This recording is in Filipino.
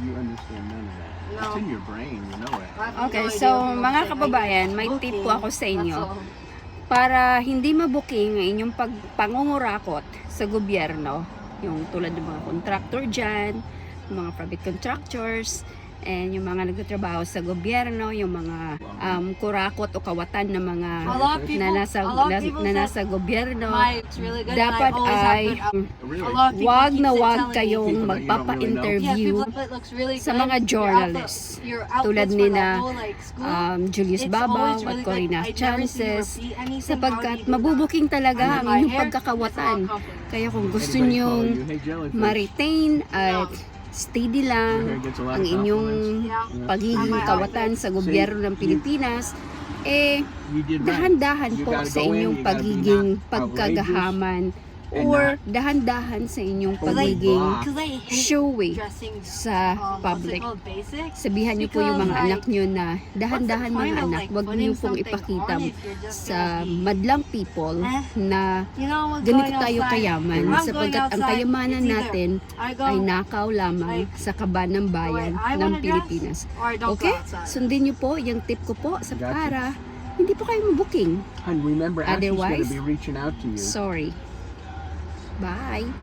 You understand none of that. It's in your brain, you know it. Okay, so mga kababayan, may tip po ako sa inyo para hindi mabuking ang inyong pagpangungurakot sa gobyerno, yung tulad ng mga contractor dyan, mga private contractors, and yung mga nagtatrabaho sa gobyerno, yung mga um, kurakot o kawatan ng mga people, na nasa, na, na nasa gobyerno. really good. Dapat ay Really? Wag na wag kayong Yeah, magpapa-interview looks really sa mga Your journalists. tulad ni na school, um, Julius it's Babaw always at really Corina Chances sapagkat mabubuking talaga ang inyong pagkakawatan. Kaya kung gusto nyong ma-retain at steady lang. Ang inyong pagiging kawatan sa gobyerno ng Pilipinas, eh, dahan-dahan po sa inyong pagiging pagkagahaman or dahan-dahan sa inyong pagiging showy sa um, public. Sabihan niyo po yung mga anak niyo na dahan-dahan mga anak, wag niyo pong ipakita sa madlang people Eh, na ganito tayo kayaman sapagkat ang kayamanan natin ay nakaw lamang sa kaba ng bayan ng Pilipinas. Okay? Sundin niyo po yung tip ko po sa para hindi po kayo mabuking. And remember, Ashley's going Otherwise- to be reaching out to you. Sorry. Bye.